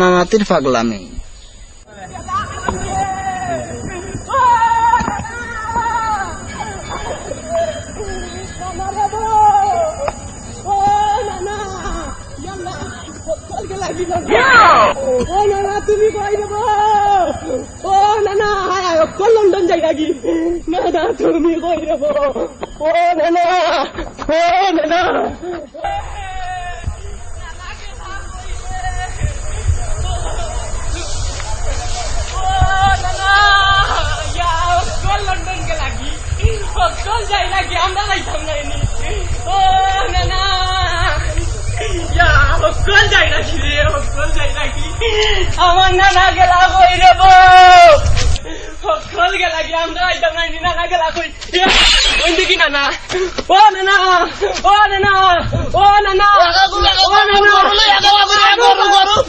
মামাতির পাগলামি। ও নানা তুমি কই দেব? ও নানা অকল লন্ডন যাই নাকি নানা তুমি কই দেব ও নানা ও নানা আমরা যাইতাম না এনি ও না ইয়া অকল যাই নাকি রে অকল যাই নাকি আমার নানা গেলা কই রে বো অকল গেলা কি আমরা আইতাম না নানা গেলা কই ওই দেখি নানা ও নানা ও নানা ও নানা ও নানা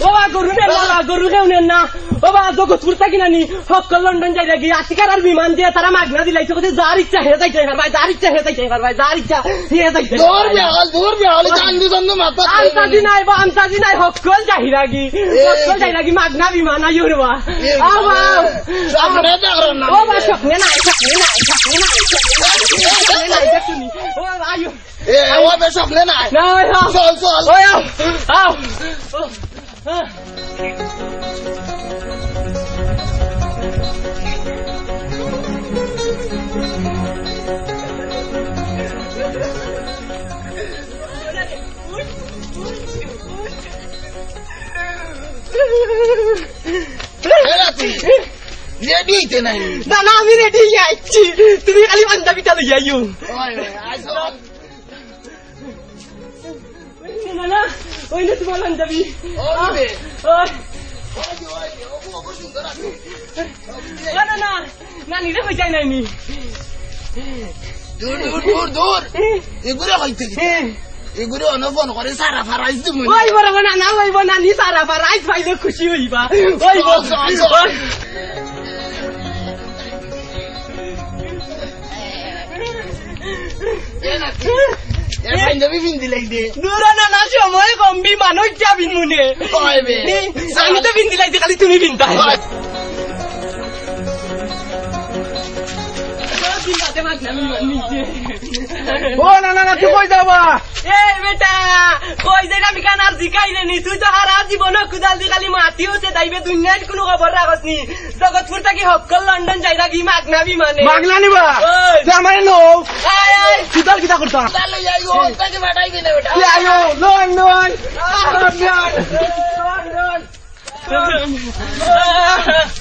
ও বা গরু নে না গরু কেউ নেন না। ও বা জগৎ ফুরতা কিনা নি সকল লন্ডন যাই লাগি আজকার আর বিমান দিয়ে তারা মাগনা দিলাইছে কোথায় যার ইচ্ছা হে যাইতে ভাই যার ইচ্ছা হে যাইতে ভাই যার ইচ্ছা হে যাইতে দূর বিহাল দূর বিহাল চান্দু চান্দু মাথা আমতাজি নাই। বা আমতাজি নাই সকল যাই লাগি সকল যাই লাগি মাগনা বিমান আইও রে আবা সামনে দেখো না ও স্বপ্নে নাই স্বপ্নে নাই স্বপ্নে নাই। স্বপ্নে নাই দেখুনি ও আইও এ ও বে স্বপ্নে নাই না চল চল ও হইতে নাই। না না আমি রেডি যাচ্ছি তুমি খালি পাঞ্জাবিটা লই যাইও না না ওই না তোমার পাঞ্জাবি। না না না না নিরে হয়ে যায় নাই নি। দূর দূর দূর দূর। এগুলো হইতে এগুলো অনফোন করে সারা ফারাইছ তুমি। ওই বড় না না ওই না নি সারা আইস পাইলে খুশি হইবা। ওই চল, লাগ দূর সময় কম বিমান যাবি মনে আমি তো বিন্দি লাইতে খালি তুমি বিন্তা ও না না না তুই কই যাবা? এ বেটা কই যে আমি কান আর জিকাই নি? তুই তো হারা জীবন কুদাল দি খালি মাতি হচ্ছে দাইবে দুনিয়ার কোনো খবর রাখস নি। জগৎপুর থাকি হকল লন্ডন যাই লাগি মাগনা বিমানে মাগনা নিবা? ওই। আমার নো। কিতাল কিতা করতা? চলো যাইও তাকে বাটাইবে না বেটা। লে আয়ো লন্ডন এই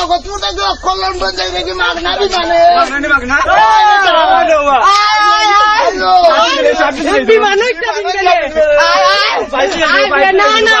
জগৎপুর থেকে অক্ষর লন্ডন যাই নাকি মাগনা বিমানে বিমান একটা বিমানে আয় আয় না না লন্ডন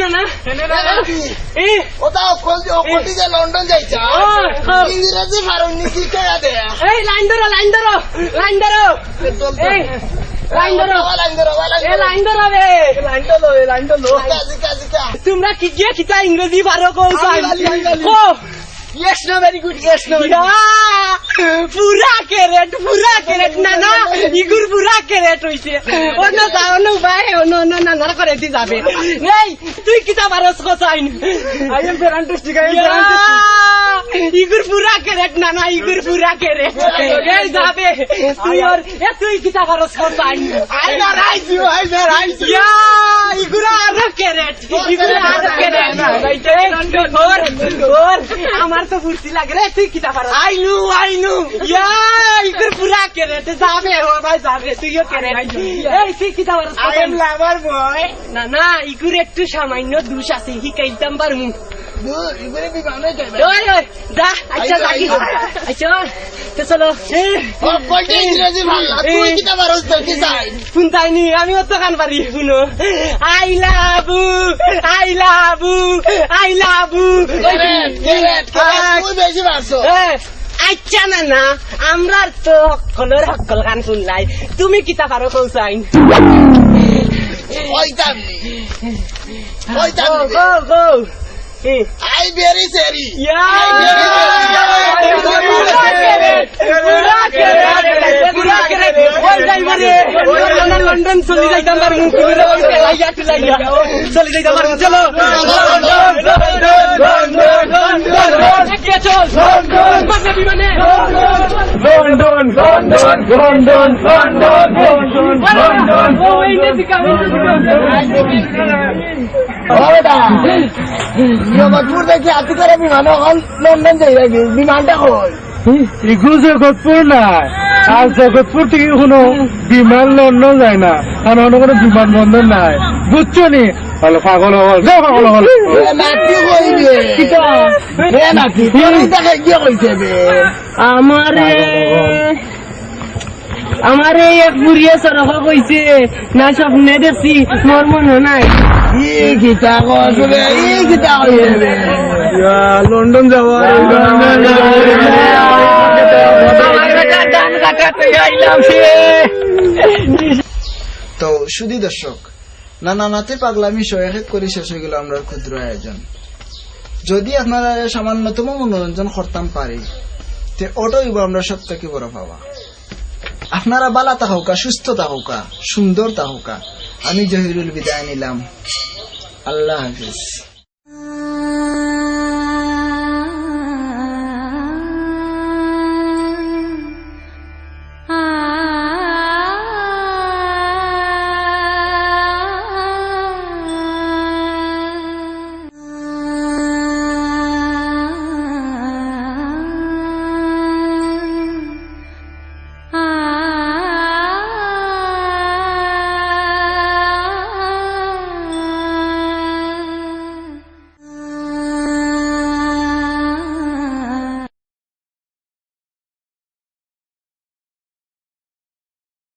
না না। এ। ওটা অক্ষর থেকে লন্ডন যাইছা। ইংরেজি পারুন কি কয়া দে? এই লাইন ধরো লাইন ধরো লাইন ধরো। তোমরা কি গিয়ে কিতা ইংরেজি পারো কো আমি গালি, আমি গালি। কো Yes, পুরা ক্যারেট পুরা ক্যারেট না না ইগুর পুরা ক্যারেট হইছে অন্য অন্য ভাই অন্য অন্য নানার করে দি যাবে এই তুই কিতা পারস কসাইন am fantastic. I am yeah, fantastic. ইগুর পুরা ক্যারেট না না ইগুর পুরা ক্যারেট এই যাবে তুই আর এ তুই কিতা পারস কসাইন know right you, I know right yeah ইগুরা আর ক্যারেট ইগুরা আর ক্যারেট ওর ওর আমার তো ফুর্তি লাগে রে তুই কিতা knew, I knew. ইয়া ইগুর পুরা ক্যারেট যাবে ও ভাই যাবে তুইও ক্যারেট এই তুই কিতা পারস? I am lover boy. না না ইগুর একটু সামান্য দোষ আছে শিকাইতাম পারমু। যাবে। ওই ওই যা আচ্ছা আচ্ছা তো চলো ও, কয়টা ইংরেজি ভাষা? তুই কিতা পারস তো কি চাই? শুন তাইনি আমিও তো কান পারি শুনো I love I love I love. আচ্ছা না না আমরা তো সকলের সকল গান শুনলাই তুমি কিতা পারো কৌসাইন গো I very sorry. লন্ডন চলে যাইতাম পারব লাইয়া লাইয়া চলে যাইতাম পারব চলো মানে দেখি আতি করে বিমান এখন লন্ডন যাই বিমানটা কই ইগু জগৎপুর নাই আর জগৎপুর থেকে কোনো বিমান লন্ডন যায় না। কারণ অন্য কোনো বিমান বন্দর নাই। বুঝছ নি? হলো পাগল হল যাও পাগল হল এ নাতি কইবে এ নাতি তোর দেখে গিয়ে কইছে বে আমারে আমারে এক বুড়িয়ে সরহ কইছে না স্বপ্নে দেখছি মোর মনে নাই ই কিতা বে বে তো সুধী দর্শক, নানা নাতে পাগলামি সহায়ক করে শেষ হয়ে গেল আমরা ক্ষুদ্র আয়োজন। যদি আপনারা সামান্যতম মনোরঞ্জন করতাম পারি ওটাই আমরা সব থেকে বড় পাওয়া। আপনারা বালা তাহকা সুস্থ তাহকা সুন্দর তাহকা আমি জহিরুল বিদায় নিলাম। আল্লাহ হাফিজ।